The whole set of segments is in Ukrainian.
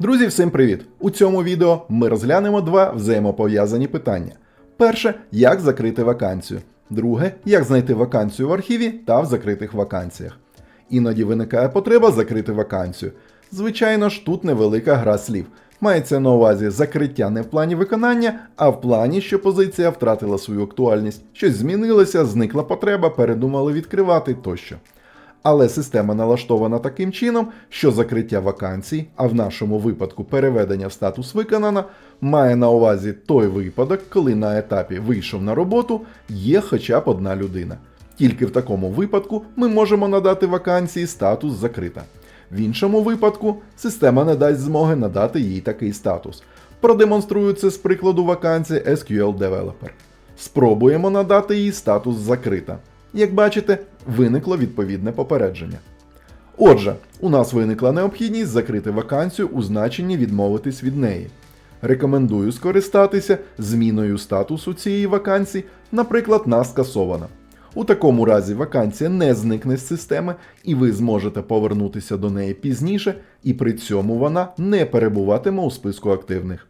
Друзі, всім привіт! У цьому відео ми розглянемо два взаємопов'язані питання. Перше, як закрити вакансію. Друге, як знайти вакансію в архіві та в закритих вакансіях. Іноді виникає потреба закрити вакансію. Звичайно ж, тут невелика гра слів. Мається на увазі закриття не в плані виконання, а в плані, що позиція втратила свою актуальність, щось змінилося, зникла потреба, передумали відкривати тощо. Але система налаштована таким чином, що закриття вакансій, а в нашому випадку переведення в статус виконано, має на увазі той випадок, коли на етапі вийшов на роботу є хоча б одна людина. Тільки в такому випадку ми можемо надати вакансії статус закрита. В іншому випадку система не дасть змоги надати їй такий статус. Продемонструю це з прикладу вакансії SQL Developer. Спробуємо надати їй статус закрита. Як бачите, виникло відповідне попередження. Отже, у нас виникла необхідність закрити вакансію у значенні відмовитись від неї. Рекомендую скористатися зміною статусу цієї вакансії, наприклад, на скасована. У такому разі вакансія не зникне з системи, і ви зможете повернутися до неї пізніше, і при цьому вона не перебуватиме у списку активних.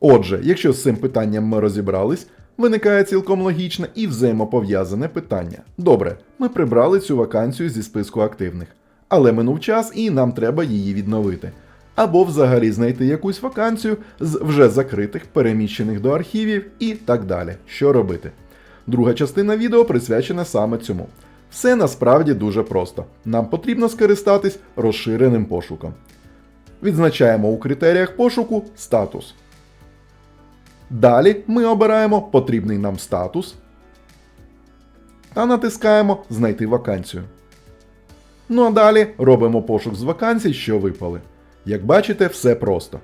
Отже, якщо з цим питанням ми розібрались, виникає цілком логічне і взаємопов'язане питання. Добре, ми прибрали цю вакансію зі списку активних, але минув час і нам треба її відновити. Або взагалі знайти якусь вакансію з вже закритих, переміщених до архівів і так далі. Що робити? Друга частина відео присвячена саме цьому. Все насправді дуже просто. Нам потрібно скористатись розширеним пошуком. Відзначаємо у критеріях пошуку статус. Далі ми обираємо потрібний нам статус та натискаємо Знайти вакансію. Ну а далі робимо пошук з вакансій, що випали. Як бачите, все просто.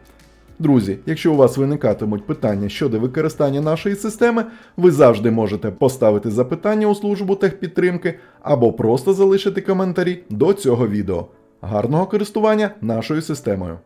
Друзі, якщо у вас виникатимуть питання щодо використання нашої системи, ви завжди можете поставити запитання у службу техпідтримки або просто залишити коментарі до цього відео. Гарного користування нашою системою!